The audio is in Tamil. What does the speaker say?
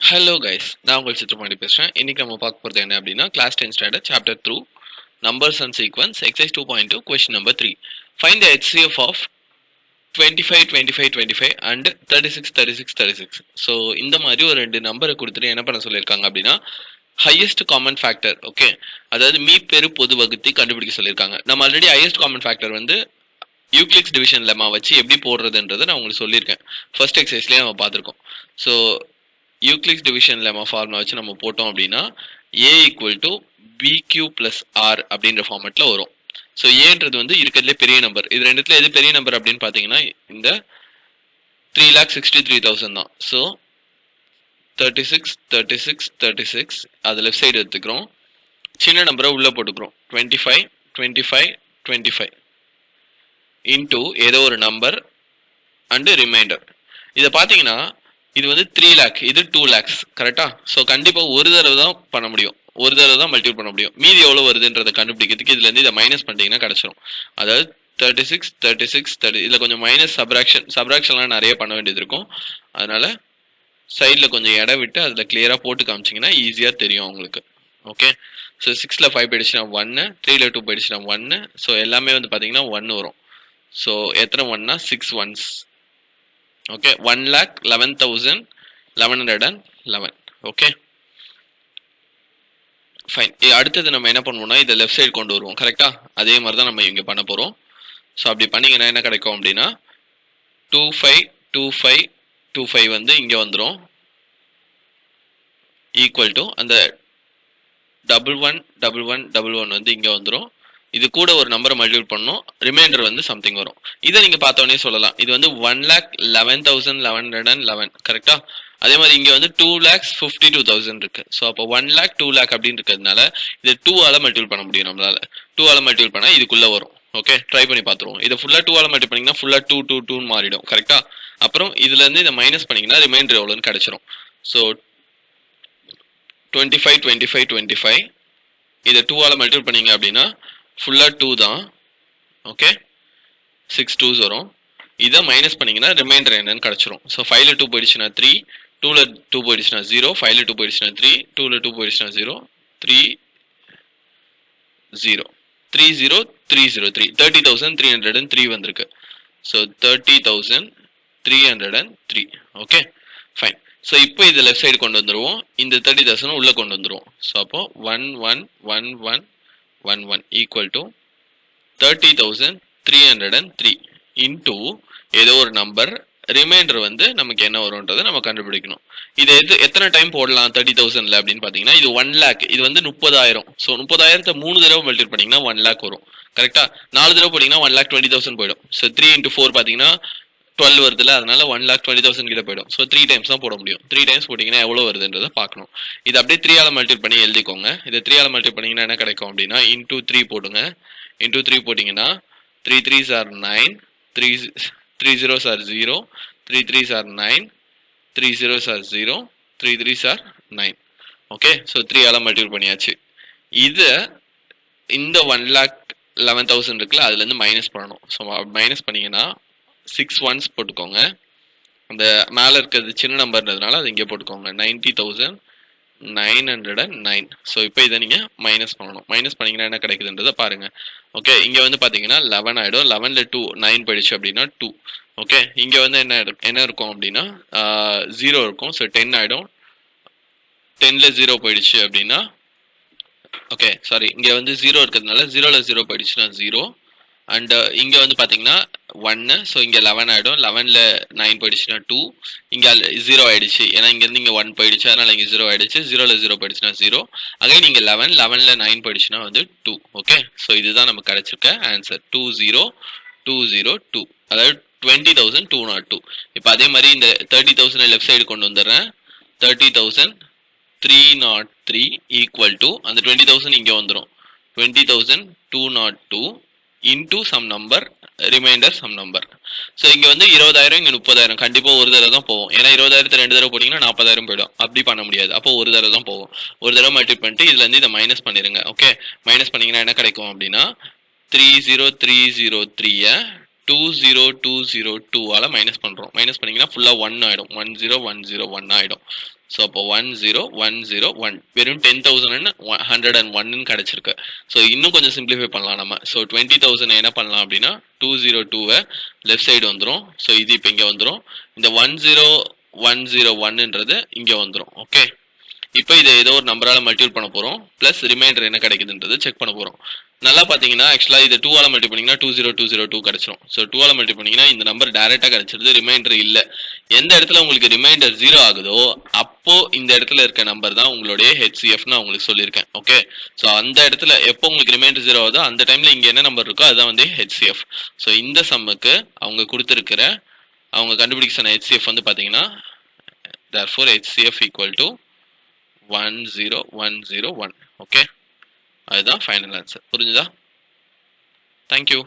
ஹலோ கைஸ் நான் உங்கள் சித்திரமாடி பேசுகிறேன் இன்றைக்கி நம்ம பார்க்க போகிறது என்ன அப்படின்னா class ten standard chapter through numbers and sequences exercise two point two question number three find the HCF of twenty five twenty five twenty five and thirty six thirty six thirty six so இந்த மாதிரி ஒரு ரெண்டு நம்பரை கொடுத்துட்டு என்ன பண்ண சொல்லியிருக்காங்க அப்படின்னா ஹையஸ்ட் காமன் ஃபேக்டர் ஓகே அதாவது மீ பெரு பொது வகுத்தி கண்டுபிடிக்க சொல்லியிருக்காங்க. நம்ம ஆல்ரெடி ஹையஸ்ட் காமன் ஃபேக்டர் வந்து யூக்ளிக்ஸ் டிவிஷன் லெமா வச்சு எப்படி போடுறதுன்றதை நான் உங்களுக்கு சொல்லியிருக்கேன். ஃபர்ஸ்ட் எக்ஸசைஸ்லேயே நம்ம பார்த்துருக்கோம். So Euclid's division lemma formula வச்சு நம்ம போட்டோம் அப்படின்னா A equal to B Q plus R அப்படின்ற ஃபார்மெட்டில் வரும். ஸோ ஏன்றது வந்து இருக்கிறதுலே பெரிய நம்பர் இது ரெண்டுத்துல எது பெரிய நம்பர் அப்படின்னு பார்த்தீங்கன்னா இந்த three lakh sixty three thousand தான். So thirty six thirty six thirty six அது லெஃப்ட் சைடு எடுத்துக்கிறோம். சின்ன நம்பரை உள்ளே போட்டுக்கிறோம். Twenty five twenty five twenty five into ஏதோ ஒரு நம்பர் அண்டு ரிமைண்டர் இதை பார்த்தீங்கன்னா இது வந்து த்ரீ லேக் இது டூ லேக்ஸ் கரெக்டா ஸோ கண்டிப்பாக ஒரு தடவை தான் பண்ண முடியும். ஒரு தடவை தான் மல்டிபிள் பண்ண முடியும். மீதி எவ்வளோ வருதுன்றதை கண்டுபிடிக்கிறதுக்கு இதுலேருந்து இதை மைனஸ் பண்ணிட்டீங்கன்னா கிடச்சிரும். அதாவது thirty six thirty six thirty இதில் கொஞ்சம் மைனஸ் சப்ராக்ஷன் சப்ராக்ஷன்லாம் நிறைய பண்ண வேண்டியது இருக்கும். அதனால சைடில் கொஞ்சம் இடம் விட்டு அதில் கிளியராக போட்டு காமிச்சிங்கன்னா ஈஸியாக தெரியும் உங்களுக்கு. ஓகே ஸோ சிக்ஸில் ஃபைவ் போயிடுச்சுன்னா ஒன்று த்ரீல டூ போயிடுச்சுன்னா ஒன்று ஸோ எல்லாமே வந்து பார்த்தீங்கன்னா ஒன்று வரும். ஸோ எத்தனை ஒன்னா six ones okay one lakh eleven thousand eleven hundred and eleven okay fine அடுத்தது நம்ம என்ன பண்ணுவோம்னா இதை லெஃப்ட் சைடு கொண்டு வருவோம். கரெக்டாக அதே மாதிரி தான் நம்ம இங்கே பண்ண போகிறோம் ஸோ அப்படி பண்ணிங்கன்னா என்ன கிடைக்கும் அப்படின்னா two five two five two five வந்து இங்கே வந்துடும் ஈக்குவல் டு அந்த double one double one double one வந்து இங்கே வந்துடும் இது கூட ஒரு நம்பரை மல்டிபிள் பண்ணணும். ரிமைண்டர் வந்து சம்திங் வரும். இதை நீங்கள் பார்த்தோன்னே சொல்லலாம். இது வந்து one lakh eleven thousand eleven hundred and eleven கரெக்டா அதே மாதிரி இங்கே வந்து two lakhs fifty two thousand இருக்கு. ஸோ அப்போ ஒன் லேக் டூ லேக் அப்படின்னு இருக்கிறதுனால இது டூ ஆல மல்டிபிள் பண்ண முடியும் நம்மளால. டூ ஆல மல்டிபிள் பண்ணால் இதுக்குள்ளே வரும். ஓகே ட்ரை பண்ணி பார்த்துருவோம். இதை ஃபுல்லாக டூ ஆல மல்டிபிள் பண்ணிங்கன்னா ஃபுல்லாக டூ டூ டூன்னு மாறிடும். கரெக்டா அப்புறம் இதுலேருந்து இதை மைனஸ் பண்ணிங்கன்னா ரிமைண்டர் எவ்வளோன்னு கிடைச்சிரும். So twenty five twenty five twenty five இதை டூ ஆல மல்டிபிள் பண்ணீங்க அப்படின்னா ஃபுல்லாக டூ தான். ஓகே சிக்ஸ் டூஸ் வரும். இதை மைனஸ் பண்ணிங்கன்னா ரிமைண்டர் என்னன்னு கிடச்சிரும். ஸோ ஃபைவ்ல டூ போயிடுச்சுன்னா த்ரீ டூவில் டூ போயிடுச்சுன்னா ஜீரோ ஃபைவ்ல டூ போயிடுச்சுன்னா த்ரீ டூவில் டூ போயிடுச்சுன்னா zero three zero three zero three zero three thirty thousand three hundred and three வந்திருக்கு. So thirty thousand three hundred and three okay fine so இப்போ இது லெஃப்ட் சைடு கொண்டு வந்துடுவோம் இந்த தேர்ட்டி தௌசண்ட் உள்ளே கொண்டு வந்துருவோம். ஸோ அப்போ one one one one one one equal to thirty thousand three hundred and three into ஏதோ ஒரு நம்பர் ரிமைண்டர் வந்து நமக்கு என்ன வரும்ன்றதை நம்ம கண்டுபிடிக்கணும். இது எது எத்தனை டைம் போடலாம் தேர்ட்டி தௌசண்ட்ல அப்படின்னு பார்த்தீங்கன்னா இது ஒன் லேக் இது வந்து முப்பதாயிரம். ஸோ முப்பதாயிரத்தை மூணு தடவை மல்டிபிள் பண்ணீங்கன்னா ஒன் லேக் வரும். கரெக்டா நாலு தடவை போட்டிங்கன்னா ஒன் லேக் டுவெண்ட்டி தௌசண்ட் போயிடும். ஸோ த்ரீ இன்ட்டு ஃபோர் பார்த்தீங்கன்னா டுவெல் வருதுல அதனால ஒன் லேக் டுவெண்ட்டி தௌசண்ட் கிட்ட போயிடும். ஸோ த்ரீ டைம்ஸ் தான் போட முடியும். த்ரீ டைம்ஸ் போட்டிங்கன்னா எவ்வளோ வருதுன்றதை பார்க்கணும். இது அப்படியே த்ரீ ஆல மல்டிபிள் பண்ணி எழுதிக்கோங்க. இது த்ரீ ஆல மல்டிபிள் பண்ணிங்கன்னா என்ன கிடைக்கும் அப்படின்னா இன்டூ த்ரீ போடுங்க. இன்டூ த்ரீ போட்டிங்கன்னா three three sir nine three three zero sir zero three three sir nine three zero sir zero three three sir nine okay so three ஆல மல்டிபிள் பண்ணியாச்சு. இதை இந்த ஒன் லேக் லெவன் தௌசண்ட் இருக்குல்ல அதுலேருந்து மைனஸ் பண்ணணும். ஸோ மைனஸ் பண்ணிங்கன்னா சிக்ஸ் ஒன்ஸ் போட்டுக்கோங்க. அந்த மேலே இருக்கிறது சின்ன நம்பர்ன்றதுனால அது இங்கே போட்டுக்கோங்க. Ninety thousand nine hundred and nine so இப்போ இதை நீங்கள் மைனஸ் பண்ணணும். மைனஸ் பண்ணிங்கன்னா என்ன கிடைக்குதுன்றதை பாருங்கள் ஓகே இங்கே வந்து பார்த்தீங்கன்னா லெவன் ஆகிடும் லெவனில் டூ நைன் போயிடுச்சு அப்படின்னா டூ ஓகே இங்கே வந்து என்ன என்ன இருக்கும் அப்படின்னா ஜீரோ இருக்கும். ஸோ டென் ஆகிடும் டென்னில் ஜீரோ போயிடுச்சு அப்படின்னா ஓகே சாரி இங்கே வந்து ஜீரோ இருக்கிறதுனால ஜீரோவில் ஜீரோ போயிடுச்சுன்னா ஜீரோ அண்ட் uh, இங்கே வந்து பார்த்தீங்கன்னா ஒன்று ஸோ இங்கே லெவன் ஆகிடும் லெவனில் நைன் போயிடுச்சுன்னா டூ இங்கே ஜீரோ ஆயிடுச்சு. ஏன்னா இங்கேருந்து இங்கே ஒன் போயிடுச்சு. அதனால் இங்கே ஜீரோ ஆயிடுச்சு. ஜீரோவில் ஜீரோ போயிடுச்சுன்னா ஜீரோ அகைன் இங்கே லெவன் லெவனில் நைன் போயிடுச்சுன்னா வந்து டூ ஓகே ஸோ இதுதான் நமக்கு கிடச்சிருக்க answer two zero two zero two அதாவது twenty thousand two nought two இப்போ அதே மாதிரி இந்த தேர்ட்டி தௌசண்ட் லெஃப்ட் சைடு கொண்டு வந்துடுறேன். Thirty thousand three nought three equal to அந்த டுவெண்ட்டி தௌசண்ட் இங்கே வந்துடும் twenty thousand two nought two into some number remainder some number so இங்கே வந்து இருபதாயிரம் இங்கே முப்பதாயிரம். கண்டிப்பாக ஒரு தடவை தான் போவோம். ஏன்னா இருபதாயிரத்து ரெண்டு தடவை போட்டிங்கன்னா நாற்பதாயிரம் போயிடும். அப்படி பண்ண முடியாது. அப்போ ஒரு தடவை தான் போவோம். ஒரு தடவை மல்டிபிள் பண்ணிட்டு இதுலேருந்து இதை மைனஸ் பண்ணிடுங்க ஓகே மைனஸ் பண்ணிங்கன்னா என்ன கிடைக்கும் அப்படின்னா த்ரீ ஜீரோ த்ரீ ஜீரோ த்ரீயை டூ ஜீரோ டூ ஜீரோ டூவால் மைனஸ் பண்ணுறோம் மைனஸ் பண்ணிங்கன்னா ஃபுல்லாக ஒன் ஆகிடும் one zero one zero one ஆகிடும் ஸோ அப்போ one zero one zero one வெறும் டென் தௌசண்ட் ஹண்ட்ரட் அண்ட் ஒன்னு கிடச்சிருக்கு. ஸோ இன்னும் கொஞ்சம் சிம்பிளிஃபை பண்ணலாம் நம்ம. ஸோ டுவெண்ட்டி தௌசண்ட் என்ன பண்ணலாம் அப்படின்னா டூ ஜீரோ டூவை லெஃப்ட் சைடு வந்துடும் ஸோ இது இப்போ இங்கே வந்துடும் இந்த ஒன் ஜீரோ ஒன் ஜீரோ ஒன்னுன்றது இங்கே வந்துடும் ஓகே இப்போ இதை ஏதோ ஒரு நம்பரால் மல்டிபிள் பண்ண போகிறோம் ப்ளஸ் ரிமைண்டர் என்ன கிடைக்குதுன்றது செக் பண்ண போகிறோம் நல்லா பார்த்தீங்கன்னா ஆக்சுவலாக இது டூவால் மல்டி பண்ணிங்கன்னா two zero two zero two கிடச்சிரும். ஸோ டூவால் மல்டி பண்ணிங்கன்னா இந்த நம்பர் டேரெக்டாக கிடச்சிருது ரிமைண்டர் இல்லை. எந்த இடத்துல உங்களுக்கு ரிமைண்டர் ஜீரோ ஆகுதோ அப்போது இந்த இடத்துல இருக்க நம்பர் தான் உங்களுடைய ஹெச்சிஎஃப் நான் உங்களுக்கு சொல்லியிருக்கேன். ஓகே ஸோ அந்த இடத்துல எப்போ உங்களுக்கு ரிமைண்டர் ஜீரோ ஆகுதோ அந்த டைமில் இங்கே என்ன நம்பர் இருக்கோ அதுதான் வந்து ஹெச்சிஎஃப் ஸோ இந்த சம்முக்கு அவங்க கொடுத்துருக்கிற அவங்க கண்டுபிடிக்க சொன்ன ஹெச்சிஎஃப் வந்து பார்த்தீங்கன்னா therefore HCF equal to one zero one zero one okay அதுதான் ஃபைனல் ஆன்சர் புரிஞ்சுதா? Thank you